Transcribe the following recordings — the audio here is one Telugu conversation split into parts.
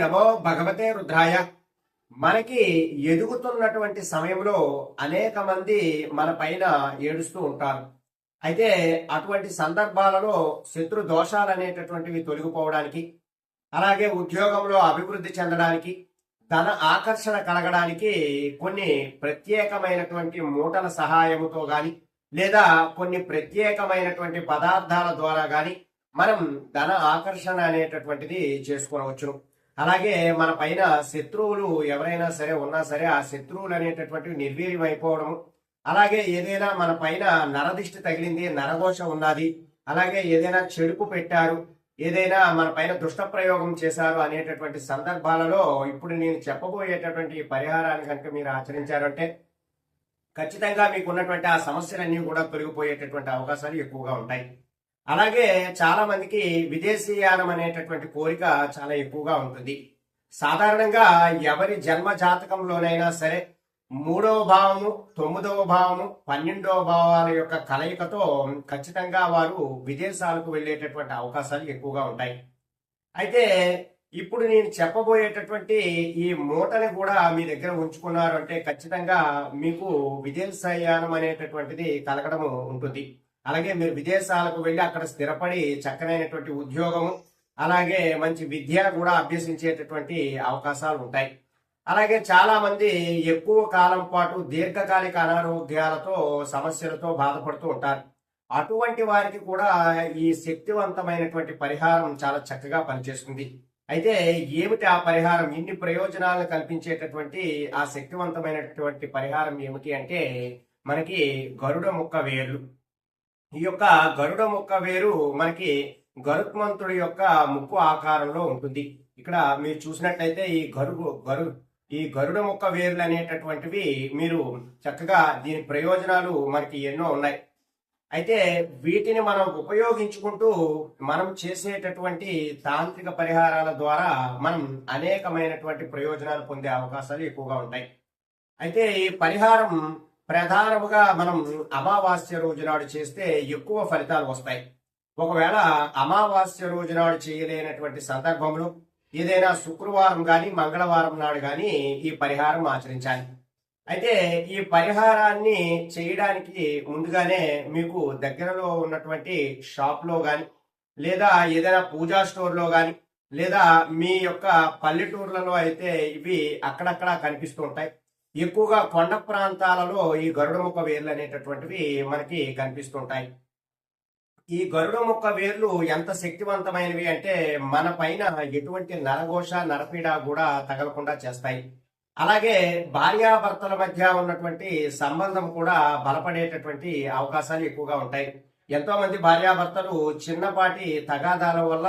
నమో భగవతే రుద్రాయ. మనకి ఎదుగుతున్నటువంటి సమయంలో అనేక మంది మన పైన ఏడుస్తూ ఉంటారు. అయితే అటువంటి సందర్భాలలో శత్రు దోషాలు అనేటటువంటివి తొలగిపోవడానికి అలాగే ఉద్యోగంలో అభివృద్ధి చెందడానికి ధన ఆకర్షణ కలగడానికి కొన్ని ప్రత్యేకమైనటువంటి మూటల సహాయముతో గాని లేదా కొన్ని ప్రత్యేకమైనటువంటి పదార్థాల ద్వారా గాని మనం ధన ఆకర్షణ అనేటటువంటిది చేసుకోవచ్చును అలాగే మన పైన శత్రువులు ఎవరైనా సరే ఉన్నా సరే ఆ శత్రువులు అనేటటువంటివి నిర్వీర్యం అయిపోవడము అలాగే ఏదైనా మన పైన నరదిష్టి తగిలింది నరఘోష ఉన్నది అలాగే ఏదైనా చెడుపు పెట్టారు ఏదైనా మన పైన దుష్ట ప్రయోగం చేశారు అనేటటువంటి సందర్భాలలో ఇప్పుడు నేను చెప్పబోయేటటువంటి పరిహారాన్ని కనుక మీరు ఆచరించారంటే ఖచ్చితంగా మీకు ఉన్నటువంటి ఆ సమస్యలన్నీ కూడా తొలగిపోయేటటువంటి అవకాశాలు ఎక్కువగా ఉంటాయి. అలాగే చాలా మందికి విదేశీయానం అనేటటువంటి కోరిక చాలా ఎక్కువగా ఉంటుంది. సాధారణంగా ఎవరి జన్మ జాతకంలోనైనా సరే మూడవ భావము తొమ్మిదవ భావము పన్నెండవ భావాల యొక్క కలయికతో ఖచ్చితంగా వారు విదేశాలకు వెళ్ళేటటువంటి అవకాశాలు ఎక్కువగా ఉంటాయి. అయితే ఇప్పుడు నేను చెప్పబోయేటటువంటి ఈ మూటని కూడా మీ దగ్గర ఉంచుకున్నారు అంటే ఖచ్చితంగా మీకు విదేశయానం అనేటటువంటిది కలగడము ఉంటుంది. అలాగే మీరు విదేశాలకు వెళ్ళి అక్కడ స్థిరపడి చక్కనైనటువంటి ఉద్యోగము అలాగే మంచి విద్య కూడా అభ్యసించేటటువంటి అవకాశాలు ఉంటాయి. అలాగే చాలా మంది ఎక్కువ కాలం పాటు దీర్ఘకాలిక అనారోగ్యాలతో సమస్యలతో బాధపడుతూ ఉంటారు. అటువంటి వారికి కూడా ఈ శక్తివంతమైనటువంటి పరిహారం చాలా చక్కగా పనిచేస్తుంది. అయితే ఏమిటి ఆ పరిహారం? ఇన్ని ప్రయోజనాలను కల్పించేటటువంటి ఆ శక్తివంతమైనటువంటి పరిహారం ఏమిటి అంటే మనకి గరుడ ముక్క వేర్లు ఈ యొక్క గరుడ ముక్క వేరు మనకి గరుత్మంతుడి యొక్క ముక్కు ఆకారంలో ఉంటుంది. ఇక్కడ మీరు చూసినట్లయితే ఈ గరుడు గరు ఈ గరుడ ముక్క వేర్లు అనేటటువంటివి మీరు చక్కగా దీని ప్రయోజనాలు మనకి ఎన్నో ఉన్నాయి. అయితే వీటిని మనం ఉపయోగించుకుంటూ మనం చేసేటటువంటి తాంత్రిక పరిహారాల ద్వారా మనం అనేకమైనటువంటి ప్రయోజనాలు పొందే అవకాశాలు ఎక్కువగా ఉంటాయి. అయితే ఈ పరిహారం ప్రధానముగా మనం అమావాస్య రోజు నాడు చేస్తే ఎక్కువ ఫలితాలు వస్తాయి. ఒకవేళ అమావాస్య రోజు నాడు చేయలేనటువంటి సందర్భంలో ఏదైనా శుక్రవారం కానీ మంగళవారం నాడు కానీ ఈ పరిహారం ఆచరించాలి. అయితే ఈ పరిహారాన్ని చేయడానికి ముందుగానే మీకు దగ్గరలో ఉన్నటువంటి షాప్లో కానీ లేదా ఏదైనా పూజా స్టోర్లో కానీ లేదా మీ యొక్క పల్లెటూర్లలో అయితే ఇవి అక్కడక్కడ కనిపిస్తూ ఉంటాయి. ఎక్కువగా కొండ ప్రాంతాలలో ఈ గరుడ ముక్క వేర్లు అనేటటువంటివి మనకి కనిపిస్తుంటాయి. ఈ గరుడ ముక్క వేర్లు ఎంత శక్తివంతమైనవి అంటే మన పైన ఎటువంటి నరఘోష నరపీడ కూడా తగలకుండా చేస్తాయి. అలాగే భార్యాభర్తల మధ్య ఉన్నటువంటి సంబంధం కూడా బలపడేటటువంటి అవకాశాలు ఎక్కువగా ఉంటాయి. ఎంతో మంది భార్యాభర్తలు చిన్నపాటి తగాదాల వల్ల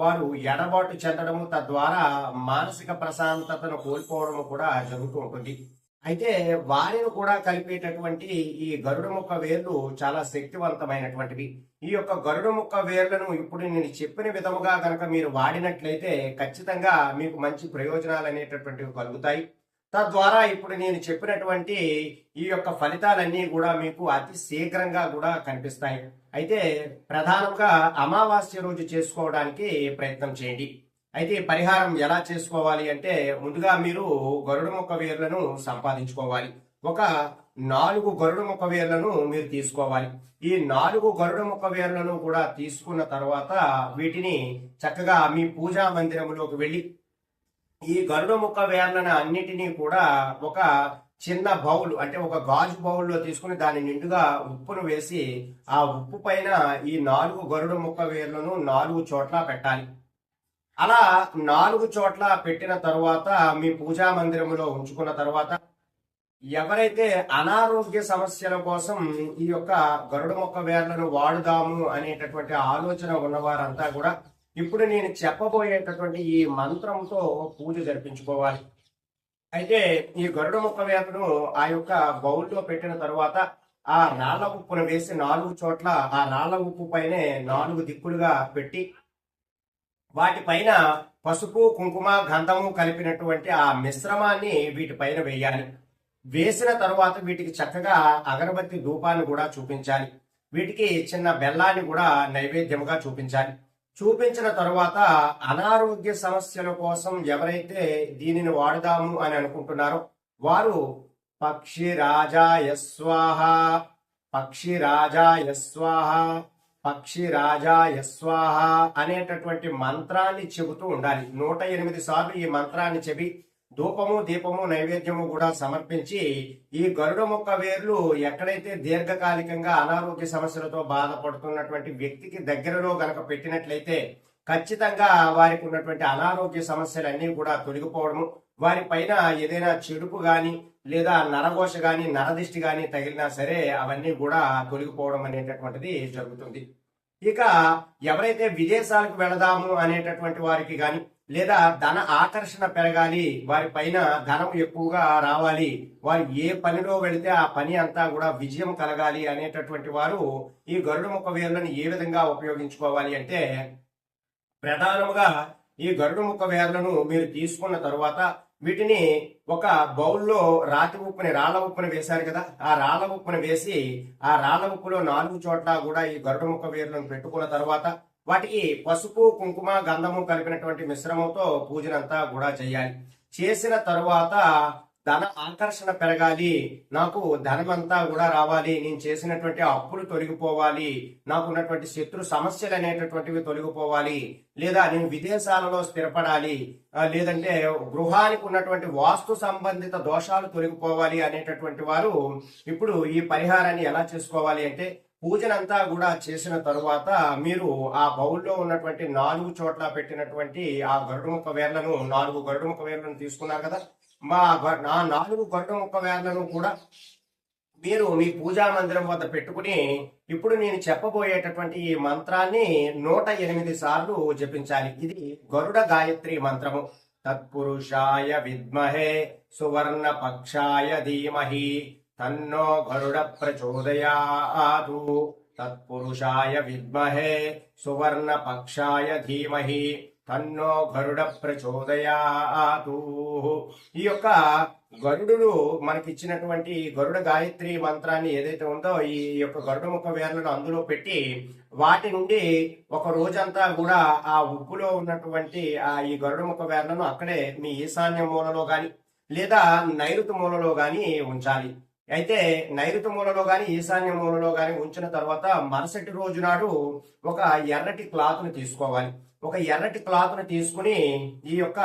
వారు ఎడబాటు చెందడము తద్వారా మానసిక ప్రశాంతతను కోల్పోవడము కూడా జరుగుతూ ఉంటుంది. అయితే వారిని కూడా కలిపేటటువంటి ఈ గరుడ ముక్క వేర్లు చాలా శక్తివంతమైనటువంటివి. ఈ యొక్క గరుడ ముక్క వేర్లను ఇప్పుడు నేను చెప్పిన విధముగా కనుక మీరు వాడినట్లయితే ఖచ్చితంగా మీకు మంచి ప్రయోజనాలు అనేటటువంటివి కలుగుతాయి. తద్వారా ఇప్పుడు నేను చెప్పినటువంటి ఈ యొక్క ఫలితాలన్నీ కూడా మీకు అతి శీఘ్రంగా కూడా కనిపిస్తాయి. అయితే ప్రధానంగా అమావాస్య రోజు చేసుకోవడానికి ప్రయత్నం చేయండి. అయితే పరిహారం ఎలా చేసుకోవాలి అంటే ముందుగా మీరు గరుడ మొక్క వేర్లను సంపాదించుకోవాలి. ఒక నాలుగు గరుడ మొక్క వేర్లను మీరు తీసుకోవాలి. ఈ నాలుగు గరుడ మొక్క వేర్లను కూడా తీసుకున్న తర్వాత వీటిని చక్కగా మీ పూజా మందిరంలోకి వెళ్ళి ఈ గరుడ ముక్క వేర్లను అన్నిటినీ కూడా ఒక చిన్న బౌల్ అంటే ఒక గాజు బౌల్లో తీసుకుని దాని నిండుగా ఉప్పును వేసి ఆ ఉప్పు పైన ఈ నాలుగు గరుడ ముక్క వేర్లను నాలుగు చోట్ల పెట్టాలి. అలా నాలుగు చోట్ల పెట్టిన తరువాత మీ పూజా మందిరంలో ఉంచుకున్న తర్వాత ఎవరైతే అనారోగ్య సమస్యల కోసం ఈ యొక్క గరుడ మొక్క వేర్లను వాడుదాము అనేటటువంటి ఆలోచన ఉన్నవారంతా కూడా ఇప్పుడు నేను చెప్పబోయేటటువంటి ఈ మంత్రంతో పూజ జరిపించుకోవాలి. అయితే ఈ గరుడ మొక్క వేర్లను ఆ యొక్క బౌల్లో పెట్టిన తర్వాత ఆ రాళ్ళ ఉప్పును వేసి నాలుగు చోట్ల ఆ రాళ్ళ ఉప్పు పైనే నాలుగు దిక్కులుగా పెట్టి వాటిపైన పసుపు కుంకుమ గంధము కలిపినటువంటి ఆ మిశ్రమాన్ని వీటిపైన వేయాలి. వేసిన తరువాత వీటికి చక్కగా అగరబత్తి ధూపాన్ని కూడా చూపించాలి. వీటికి చిన్న బెల్లాన్ని కూడా నైవేద్యముగా చూపించాలి. చూపించిన తరువాత అనారోగ్య సమస్యల కోసం ఎవరైతే దీనిని వాడుదాము అని అనుకుంటున్నారో వారు పక్షి రాజా యస్వాహ పక్షి రాజా యస్వాహ పక్షిరాజాయ స్వాహ అనేటటువంటి మంత్రాన్ని చెబుతూ ఉండాలి. నూట ఎనిమిది సార్లు ఈ మంత్రాన్ని చెబి ధూపము దీపము నైవేద్యము కూడా సమర్పించి ఈ గరుడ మొక్క వేర్లు ఎక్కడైతే దీర్ఘకాలికంగా అనారోగ్య సమస్యలతో బాధపడుతున్నటువంటి వ్యక్తికి దగ్గరలో గనక పెట్టినట్లయితే ఖచ్చితంగా వారికి ఉన్నటువంటి అనారోగ్య సమస్యలన్నీ కూడా తొలగిపోవడము. వారి పైన ఏదైనా చెడుపు గాని లేదా నరఘోష కానీ నరదిష్టి కానీ తగిలినా సరే అవన్నీ కూడా తొలగిపోవడం అనేటటువంటిది జరుగుతుంది. ఇక ఎవరైతే విదేశాలకు వెళదాము అనేటటువంటి వారికి కానీ లేదా ధన ఆకర్షణ పెరగాలి వారి పైన ధనం ఎక్కువగా రావాలి వారు ఏ పనిలో వెళితే ఆ పని అంతా కూడా విజయం కలగాలి అనేటటువంటి వారు ఈ గరుడ ముఖ వేర్లను ఏ విధంగా ఉపయోగించుకోవాలి అంటే ప్రధానముగా ఈ గరుడ ముఖ వేర్లను మీరు తీసుకున్న తరువాత వీటిని ఒక బౌల్లో రాతి ఉప్పుని రాళ్ళ ఉప్పుని వేశారు కదా ఆ రాళ్ళ ఉప్పుని వేసి ఆ రాళ్ళ ఉప్పులో నాలుగు చోట్ల కూడా ఈ గరుడ ముఖ వేర్లను పెట్టుకున్న తర్వాత వాటికి పసుపు కుంకుమ గంధము కలిపినటువంటి మిశ్రమంతో పూజనంతా కూడా చేయాలి. చేసిన తరువాత ధన ఆకర్షణ పెరగాలి నాకు ధనమంతా కూడా రావాలి నేను చేసినటువంటి అప్పులు తొలగిపోవాలి నాకు ఉన్నటువంటి శత్రు సమస్యలు అనేటటువంటివి తొలగిపోవాలి లేదా నేను విదేశాలలో స్థిరపడాలి లేదంటే గృహానికి ఉన్నటువంటి వాస్తు సంబంధిత దోషాలు తొలగిపోవాలి అనేటటువంటి వారు ఇప్పుడు ఈ పరిహారాన్ని ఎలా చేసుకోవాలి అంటే పూజనంతా కూడా చేసిన తరువాత మీరు ఆ బౌల్లో ఉన్నటువంటి నాలుగు చోట్ల పెట్టినటువంటి ఆ గరుడుముఖ వేర్లను నాలుగు గరుడుముఖ వేర్లను తీసుకున్నారు కదా? మా ఆ నాలుగు గరుడుముఖ వేర్లను కూడా మీరు మీ పూజా మందిరం వద్ద పెట్టుకుని ఇప్పుడు నేను చెప్పబోయేటటువంటి ఈ మంత్రాన్ని నూట ఎనిమిది సార్లు జపించాలి. ఇది గరుడ గాయత్రి మంత్రము. తత్పురుషాయ విద్మహే సువర్ణ పక్షాయ ధీమహి. తన్నో గరుడ ప్రచోదయాదు తత్పురుషాయ విద్మహే సువర్ణ పక్షాయ ధీమహి తన్నో గరుడ ప్రచోదయాదు ఈ యొక్క గరుడు మనకిచ్చినటువంటి గరుడ గాయత్రి మంత్రాన్ని ఏదైతే ఉందో ఈ యొక్క గరుడ ముఖ వేర్లను అందులో పెట్టి వాటి నుండి ఒక రోజంతా కూడా ఆ ఉప్పులో ఉన్నటువంటి ఆ ఈ గరుడ ముఖ వేర్లను అక్కడే మీ ఈశాన్య మూలలో గాని లేదా నైరుతి మూలలో గాని ఉంచాలి. అయితే నైరుతి మూలలో గాని ఈశాన్య మూలలో గాని ఉంచిన తర్వాత మరుసటి రోజు నాడు ఒక ఎర్రటి క్లాత్ను తీసుకోవాలి. ఒక ఎర్రటి క్లాత్ను తీసుకుని ఈ యొక్క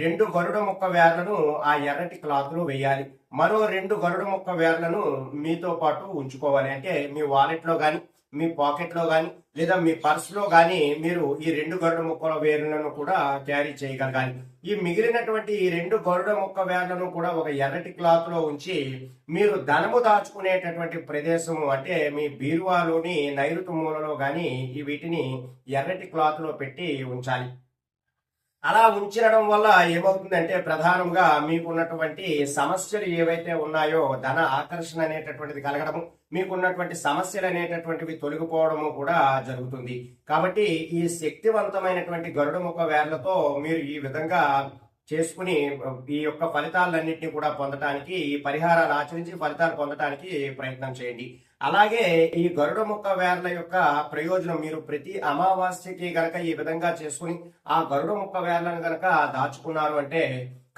రెండు గరుడ ముక్క వేర్లను ఆ ఎర్రటి క్లాత్లో వేయాలి. మరో రెండు గరుడ ముక్క వేర్లను మీతో పాటు ఉంచుకోవాలి. అంటే మీ వాలెట్లో గాని మీ పాకెట్లో కానీ లేదా మీ పర్స్లో కానీ మీరు ఈ రెండు గరుడ ముక్కల వేర్లను కూడా క్యారీ చేయగలగాలి. ఈ మిగిలినటువంటి ఈ రెండు గరుడ ముక్క వేర్లను కూడా ఒక ఎర్రటి క్లాత్లో ఉంచి మీరు ధనము దాచుకునేటటువంటి ప్రదేశము అంటే మీ బీరువాలోని నైరుతి మూలలో కానీ ఈ వీటిని ఎర్రటి క్లాత్లో పెట్టి ఉంచాలి. అలా ఉంచడం వల్ల ఏమవుతుందంటే ప్రధానంగా మీకున్నటువంటి సమస్యలు ఏవైతే ఉన్నాయో ధన ఆకర్షణ అనేటటువంటిది కలగడము మీకున్నటువంటి సమస్యలు అనేటటువంటివి తొలగిపోవడము కూడా జరుగుతుంది. కాబట్టి ఈ శక్తివంతమైనటువంటి గరుడ ముఖ వేర్లతో మీరు ఈ విధంగా చేసుకుని ఈ యొక్క ఫలితాలన్నింటినీ కూడా పొందటానికి ఈ పరిహారాలు ఆచరించి ఫలితాలు పొందటానికి ప్రయత్నం చేయండి. అలాగే ఈ గరుడ ముక్క వేర్ల యొక్క ప్రయోజనం మీరు ప్రతి అమావాస్యకి గనక ఈ విధంగా చేసుకుని ఆ గరుడ ముక్క వేర్లను గనక దాచుకున్నారు అంటే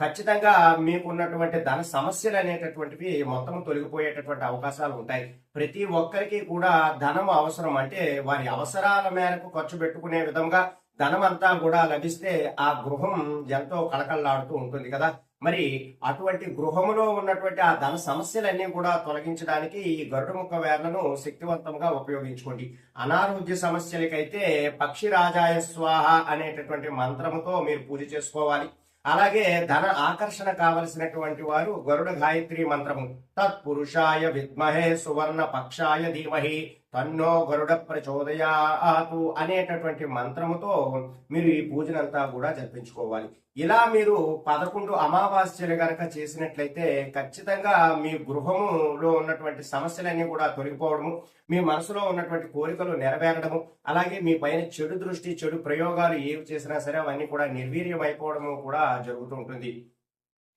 ఖచ్చితంగా మీకున్నటువంటి ధన సమస్యలు అనేటటువంటివి మొత్తం తొలగిపోయేటటువంటి అవకాశాలు ఉంటాయి. ప్రతి ఒక్కరికి కూడా ధనం అవసరం అంటే వారి అవసరాల మేరకు ఖర్చు పెట్టుకునే విధంగా ధనం అంతా కూడా లభిస్తే ఆ గృహం ఎంతో కళకళలాడుతూ ఉంటుంది కదా. మరి అటువంటి గృహములో ఉన్నటువంటి ఆ ధన సమస్యలన్నీ కూడా తొలగించడానికి ఈ గరుడు ముక్క వేర్లను శక్తివంతంగా ఉపయోగించుకోండి. అనారోగ్య సమస్యలకైతే పక్షి రాజాయ స్వాహ అనేటటువంటి మంత్రముతో మీరు పూజ చేసుకోవాలి. అలాగే ధన ఆకర్షణ కావలసినటువంటి వారు గరుడ గాయత్రి మంత్రము. తత్పురుషాయ విద్మహే సువర్ణ పక్షాయ ధీమహి తన్నో గరుడ ప్రచోదయాతు అనేటటువంటి మంత్రముతో మీరు ఈ పూజనంతా కూడా జరిపించుకోవాలి. ఇలా మీరు పదకొండు అమావాస్యలు గనక చేసినట్లయితే ఖచ్చితంగా మీ గృహములో ఉన్నటువంటి సమస్యలన్నీ కూడా తొలగిపోవడము మీ మనసులో ఉన్నటువంటి కోరికలు నెరవేరడము అలాగే మీ పైన చెడు దృష్టి చెడు ప్రయోగాలు ఏవి చేసినా సరే అవన్నీ కూడా నిర్వీర్యం అయిపోవడము కూడా జరుగుతూ ఉంటుంది.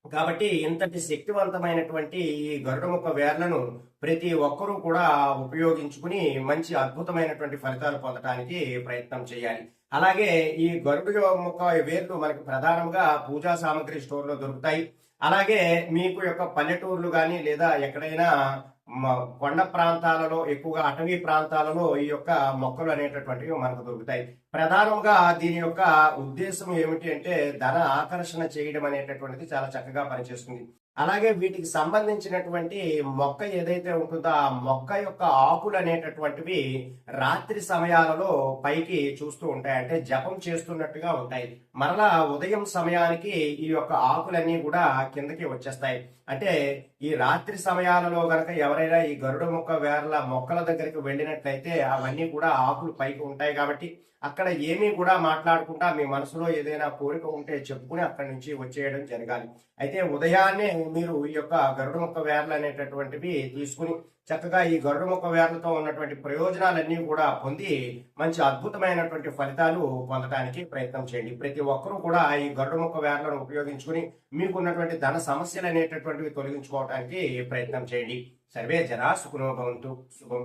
కాబట్టి ఇంతటి శక్తివంతమైనటువంటి ఈ గరుడ గరుడముఖ వేర్లను ప్రతి ఒక్కరూ కూడా ఉపయోగించుకుని మంచి అద్భుతమైనటువంటి ఫలితాలు పొందడానికి ప్రయత్నం చేయాలి. అలాగే ఈ గరుడు ముఖ వేర్లు మనకి ప్రధానంగా పూజా సామాగ్రి స్టోర్లో దొరుకుతాయి. అలాగే మీకు యొక్క పల్లెటూర్లు కానీ లేదా ఎక్కడైనా కొండ ప్రాంతాలలో ఎక్కువగా అటవీ ప్రాంతాలలో ఈ యొక్క మొక్కలు అనేటటువంటివి మనకు దొరుకుతాయి. ప్రధానంగా దీని యొక్క ఉద్దేశం ఏమిటి అంటే ధన ఆకర్షణ చేయడం అనేటటువంటిది చాలా చక్కగా పనిచేస్తుంది. అలాగే వీటికి సంబంధించినటువంటి మొక్క ఏదైతే ఉంటుందో ఆ మొక్క యొక్క ఆకులు అనేటటువంటివి రాత్రి సమయాలలో పైకి చూస్తూ ఉంటాయి. అంటే జపం చేస్తున్నట్టుగా ఉంటాయి. మరలా ఉదయం సమయానికి ఈ యొక్క ఆకులన్నీ కూడా కిందకి వచ్చేస్తాయి. అంటే ఈ రాత్రి సమయాలలో గనక ఎవరైనా ఈ గరుడ మొక్క వేర్ల మొక్కల దగ్గరికి వెళ్ళినట్లయితే అవన్నీ కూడా ఆకులు పైకి ఉంటాయి కాబట్టి అక్కడ ఏమీ కూడా మాట్లాడకుండా మీ మనసులో ఏదైనా కోరిక ఉంటే చెప్పుకుని అక్కడి నుంచి వచ్చేయడం జరగాలి. అయితే ఉదయాన్నే మీరు ఈ యొక్క గరుడ మొక్క వేర్లు అనేటటువంటివి తీసుకుని చక్కగా ఈ గరుడ మొక్క వేర్లతో ఉన్నటువంటి ప్రయోజనాలన్నీ కూడా పొంది మంచి అద్భుతమైనటువంటి ఫలితాలు పొందడానికి ప్రయత్నం చేయండి. ప్రతి ఒక్కరూ కూడా ఈ గరుడ మొక్క వేర్లను ఉపయోగించుకుని మీకున్నటువంటి ధన సమస్యలు అనేటటువంటివి తొలగించుకోవడానికి ప్రయత్నం చేయండి. సర్వే జనా సుఖనోభవంతు శుభం.